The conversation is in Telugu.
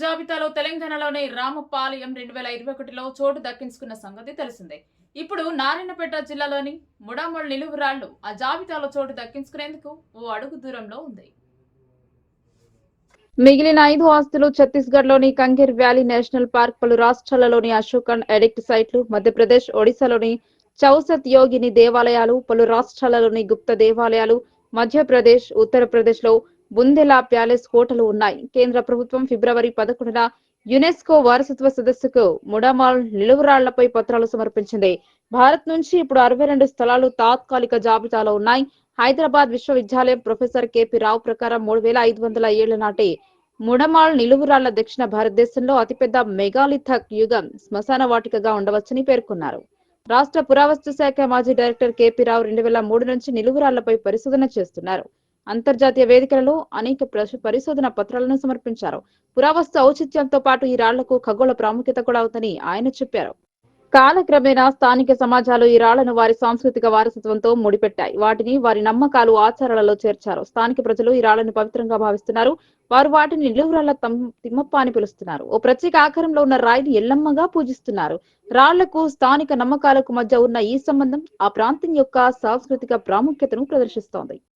జాబితాలో తెలంగాణలోని రామపాలయం రెండు వేల ఇరవై ఒకటిలో చోటు దక్కించుకున్న సంగతి తెలిసిందే. ఇప్పుడు నారాయణపేట జిల్లాలోని ముడామల్ నిలువురాళ్ళు ఆ జాబితాలో చోటు దక్కించుకునేందుకు ఓ అడుగు దూరంలో ఉంది. మిగిలిన ఐదు ఆస్తులు ఛత్తీస్గఢ్లోని కంగేర్ వ్యాలీ నేషనల్ పార్క్ పలు రాష్ట్రాలలోని అశోకన్ ఎడిక్ట్ సైట్లు మధ్యప్రదేశ్ ఒడిశాలోని చౌసత్ యోగిని దేవాలయాలు పలు రాష్ట్రాలలోని గుప్త దేవాలయాలు మధ్యప్రదేశ్ ఉత్తరప్రదేశ్లో బుందెలా ప్యాలెస్ కోటలు ఉన్నాయి. కేంద్ర ప్రభుత్వం ఫిబ్రవరి పదకొండున యునెస్కో వారసత్వ సదస్సుకు ముడామాల్ నిలువురాళ్ళపై పత్రాలు సమర్పించింది. భారత్ నుంచి ఇప్పుడు అరవై రెండు స్థలాలు తాత్కాలిక జాబితాలో ఉన్నాయి. హైదరాబాద్ విశ్వవిద్యాలయం ప్రొఫెసర్ కెపి రావు ప్రకారం మూడు వేల ఐదు వందల ఏళ్ళ నాటి ముడమాల్ నిలువురాళ్ళ దక్షిణ భారతదేశంలో అతిపెద్ద మెగాలిథక్ యుగం శ్మశాన వాటికగా ఉండవచ్చని పేర్కొన్నారు. రాష్ట్ర పురావస్తు శాఖ మాజీ డైరెక్టర్ కేపీ రావు రెండు వేల మూడు నుంచి నిలువురాళ్ళపై పరిశోధన చేస్తున్నారు. అంతర్జాతీయ వేదికలలో అనేక పరిశోధన పత్రాలను సమర్పించారు. పురావస్తు ఔచిత్యంతో పాటు ఈ రాళ్ళకు ఖగోళ ప్రాముఖ్యత కూడా అవుతుందని ఆయన చెప్పారు. కాలక్రమేణా స్థానిక సమాజాలు ఈ రాళ్ళను వారి సాంస్కృతిక వారసత్వంతో ముడిపెట్టాయి. వాటిని వారి నమ్మకాలు ఆచారాలలో చేర్చారు. స్థానిక ప్రజలు ఈ రాళ్ళను పవిత్రంగా భావిస్తున్నారు. వారు వాటిని నిలువురాళ్ళ తమ్- తిమ్మప్ప అని పిలుస్తున్నారు. ఓ ప్రత్యేక ఆకారంలో ఉన్న రాయిని ఎల్లమ్మగా పూజిస్తున్నారు. రాళ్ళకు స్థానిక నమ్మకాలకు మధ్య ఉన్న ఈ సంబంధం ఆ ప్రాంతం యొక్క సాంస్కృతిక ప్రాముఖ్యతను ప్రదర్శిస్తోంది.